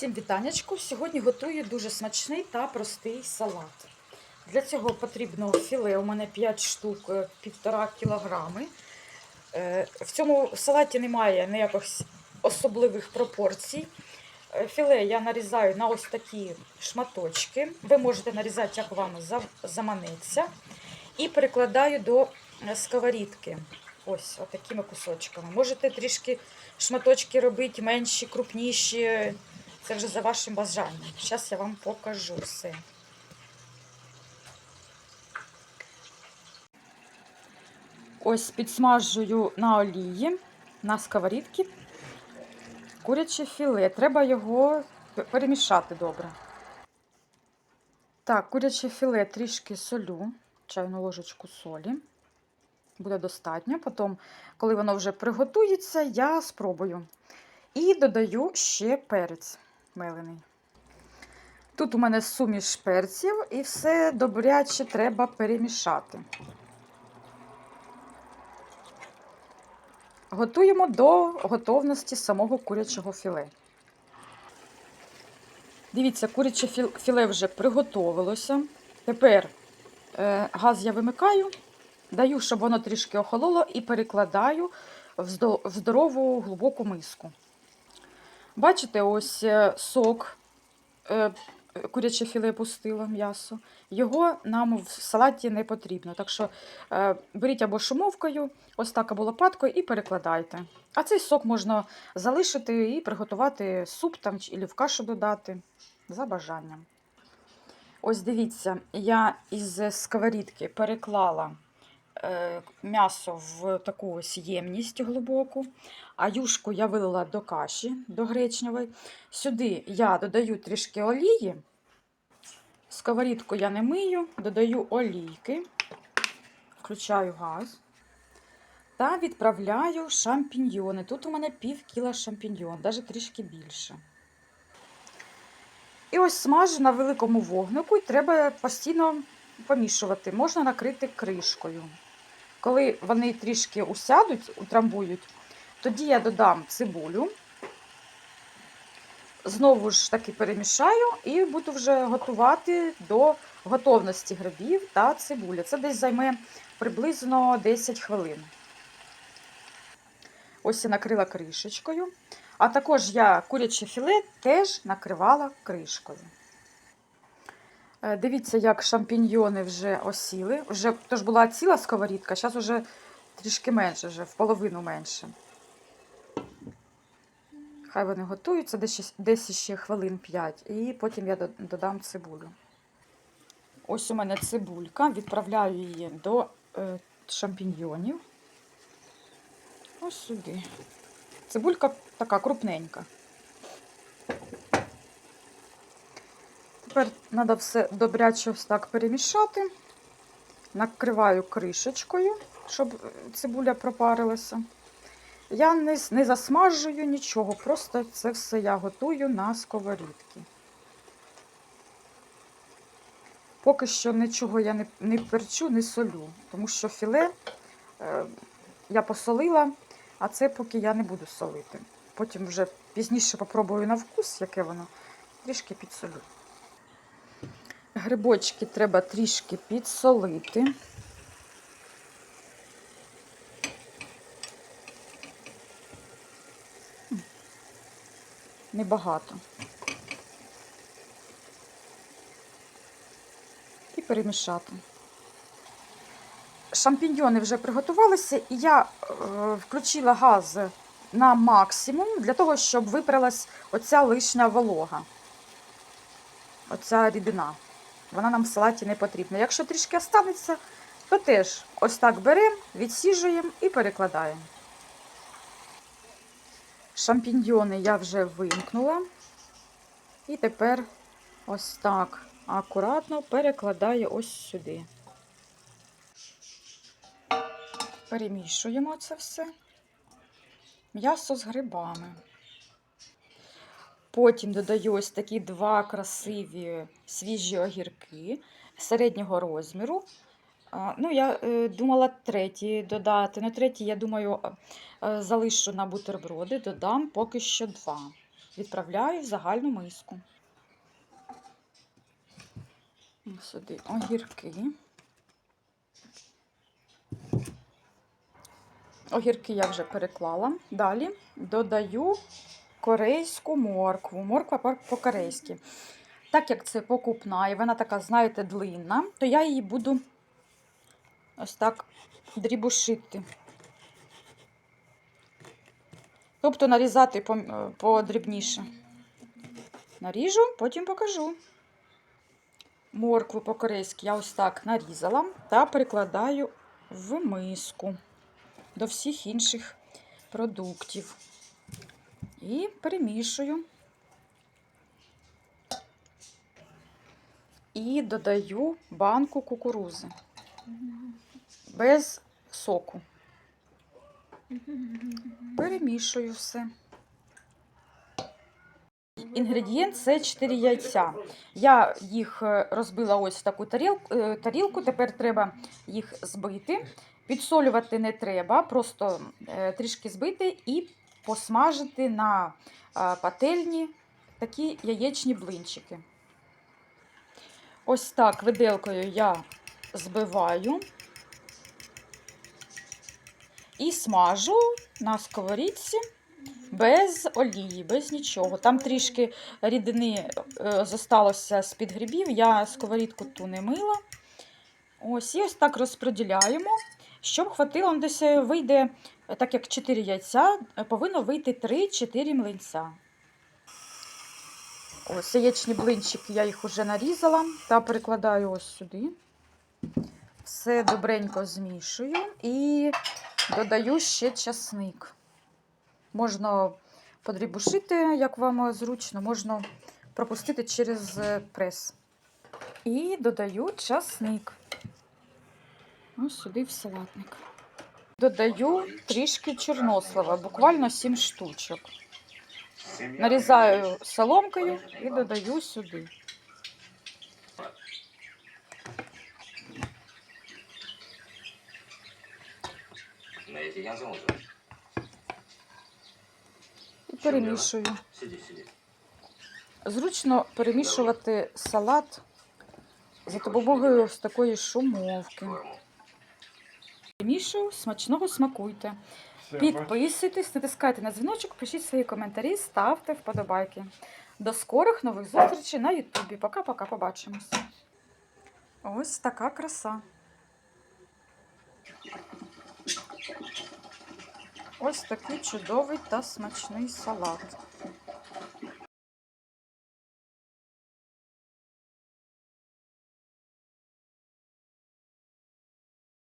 Всім вітанечку. Сьогодні готую дуже смачний та простий салат. Для цього потрібно філе. У мене 5 штук, е, 1,5 кілограми. Е, В цьому салаті немає ніяких особливих пропорцій. Е, Філе я нарізаю на ось такі шматочки. Ви можете нарізати, як вам заманеться. І перекладаю до е, сковорідки. Ось отакими кусочками. Можете трішки шматочки робити менші, крупніші. Це вже за вашим бажанням. Зараз я вам покажу все. Ось підсмажую на олії, на сковорідці куряче філе. Треба його перемішати добре. Так, куряче філе трішки солю, чайну ложечку солі. Буде достатньо. Потім, коли воно вже приготується, я спробую. І додаю ще перець мелений. Тут у мене суміш перців і все добряче треба перемішати. Готуємо до готовності самого курячого філе. Дивіться, куряче філе вже приготовилося. Тепер е, газ я вимикаю, даю, щоб воно трішки охололо, і перекладаю в здорову глибоку миску. Бачите, ось е, сок, е, куряче філе пустило м'ясо. Його нам в салаті не потрібно. Так що е, беріть або шумовкою, ось так або лопаткою і перекладайте. А цей сок можна залишити і приготувати суп там чи- в кашу додати за бажанням. Ось дивіться, я із сковорідки переклала м'ясо в таку ось ємність глибоку, а юшку я вилила до каші, до гречневої. Сюди я додаю трішки олії. Сковорідку я не мию, додаю олійки, включаю газ та відправляю шампіньйони. Тут у мене пів кіла шампіньйон, навіть трішки більше. І ось смажу на великому вогнику, і треба постійно помішувати. Можна накрити кришкою. Коли вони трішки усядуть, утрамбують, тоді я додам цибулю. Знову ж таки перемішаю і буду вже готувати до готовності грибів та цибулі. Це десь займе приблизно 10 хвилин. Ось я накрила кришечкою. А також я куряче філе теж накривала кришкою. Е, Дивіться, як шампіньйони вже осіли. Вже, тож була ціла сковорідка, зараз вже трішки менше, вже в половину менше. Хай вони готуються десь, ще- хвилин 5, і потім я додам цибулю. Ось у мене цибулька, відправляю її до е, шампіньйонів. Ось сюди. Цибулька така крупненька. Тепер треба все добряче так перемішати. Накриваю кришечкою, щоб цибуля пропарилася. Я не, не засмажую нічого, просто це все я готую на сковорідці. Поки що нічого я не, не перчу, не солю, тому що філе е, я посолила, а це поки я не буду солити. Потім вже пізніше попробую на вкус, яке воно, трішки підсолю. Грибочки треба трішки підсолити. Небагато. І перемішати. Шампіньйони вже приготувалися, і я е, включила газ на максимум для того, щоб випралась оця лишня волога. Оця рідина. Вона нам в салаті не потрібна. Якщо трішки останеться, то теж ось так беремо, відсіжуємо і перекладаємо. Шампіньйони я вже вимкнула. І тепер ось так акуратно перекладаю ось сюди. Перемішуємо це все. М'ясо з грибами. Потім додаю ось такі два красиві свіжі огірки середнього розміру. Ну, я е, думала треті додати. Ну, треті, я думаю, е, залишу на бутерброди, додам поки що два. відправляю в загальну миску. Сюди огірки. Огірки я вже переклала. Далі додаю корейську моркву. Морква по- по-корейськи. Так як це покупна, і вона така, знаєте, длинна, то я її буду ось так дрібушити. Тобто нарізати е, подрібніше. Наріжу, потім покажу. Моркву по-корейськи я ось так нарізала та перекладаю в миску до всіх інших продуктів. І перемішую. І додаю банку кукурузи без соку. Перемішую все. Інгредієнт це 4 яйця. Я їх е, розбила ось в таку тарілку, е. Тепер треба їх збити. Підсолювати не треба, просто е, трішки збити і посмажити на е, пательні такі яєчні блинчики. Ось так виделкою я збиваю і смажу на сковорідці без олії, без нічого. Там трішки рідини е, зосталося з-під грибів, я сковорідку ту не мила. Ось, і ось так розподіляємо. Щоб хватило, ну, десь е, вийде, е, так як 4 яйця, е, повинно вийти 3-4 млинця. Ось яєчні блинчики, я їх вже нарізала та перекладаю ось сюди. Все добренько змішую і додаю ще часник. Можна подрібушити, як вам зручно, можна пропустити через прес. І додаю часник. Ось сюди в салатник. Додаю трішки чорнослива, буквально 7 штучок. Нарізаю соломкою і додаю сюди. І перемішую. Зручно перемішувати салат за допомогою ось такої шумовки перемішую. Смачного смакуйте. Підписуйтесь, натискайте на дзвіночок, пишіть свої коментарі, ставте вподобайки. До скорих нових зустрічей на Ютубі. Пока-пока, побачимось. Ось така краса. Ось такий чудовий та смачний салат.